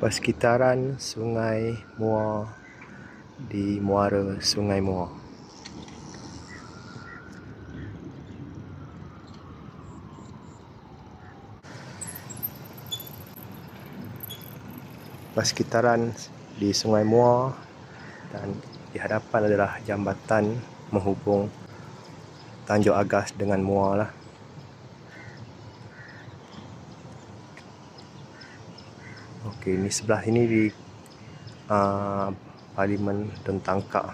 persekitaran Sungai Muar di muara Sungai Muar. Persekitaran di Sungai Muar dan di hadapan adalah jambatan menghubung Tanjung Agas dengan Muar lah. Okey, ni sebelah ini di uh, Parlimen Dentangkak.